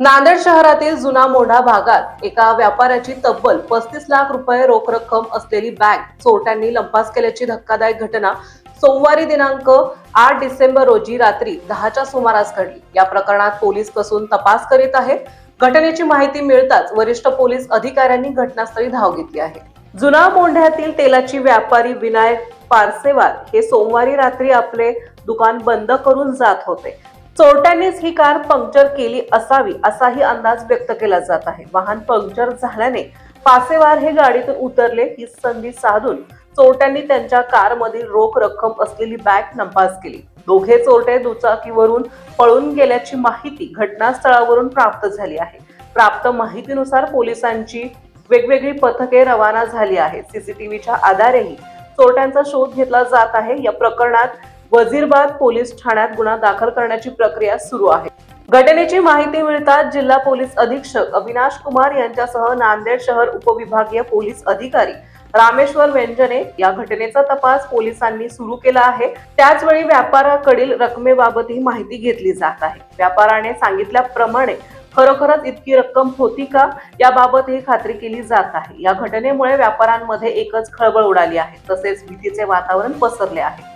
नांदेड शहरातील जुना मोढा भागात एका व्यापाऱ्याची तब्बल पस्तीस लाख रुपये रोख रक्कम असलेली बँक चोरट्यांनी लंपास केल्याची धक्कादायक घटना सोमवारी दिनांक आठ डिसेंबर रोजी रात्री दहाच्या सुमारास घडली. या प्रकरणात पोलीस कसून तपास करीत आहे घटनेची माहिती मिळताच वरिष्ठ पोलीस अधिकाऱ्यांनी घटनास्थळी धाव घेतली आहे. जुना मोंढ्यातील तेलाची व्यापारी विनायक पारसेवार हे सोमवारी रात्री आपले दुकान बंद करून जात होते. चोरट्यांनीच ही कार पंक्चर केली असावी असाही अंदाज व्यक्त केला जात आहे. वाहन पंक्चर झाल्याने पासेवार हे गाडीतून उतरले. ही संधी साधून चोरट्यांनी त्यांच्या कारमधील रोख रक्कम असलेली बॅग नंपास केली. दोघे चोरटे दुचाकीवरून पळून गेल्याची माहिती घटनास्थळावरून प्राप्त झाली आहे. प्राप्त माहितीनुसार पोलिसांची वेगवेगळी पथके रवाना झाली आहेत. सीसीटीव्हीच्या आधारेही चोरट्यांचा शोध घेतला जात आहे. या प्रकरणात वजीरबाद पोलीस ठाण्यात गुन्हा दाखल करण्याची प्रक्रिया सुरू आहे. घटनेची माहिती मिळताच जिल्हा पोलीस अधीक्षक अविनाश कुमार यांच्यासह नांदेड शहर उपविभागीय पोलीस अधिकारी रामेश्वर व्यंजने या घटनेचा तपास पोलिसांनी सुरू केला आहे. त्याचवेळी व्यापाराकडील रकमेबाबतही माहिती घेतली जात आहे. व्यापाराने सांगितल्याप्रमाणे खरोखरच इतकी रक्कम होती का? याबाबतही खात्री केली जात आहे. या घटनेमुळे व्यापाऱ्यांमध्ये एकच खळबळ उडाली आहे. तसेच भीतीचे वातावरण पसरले आहे.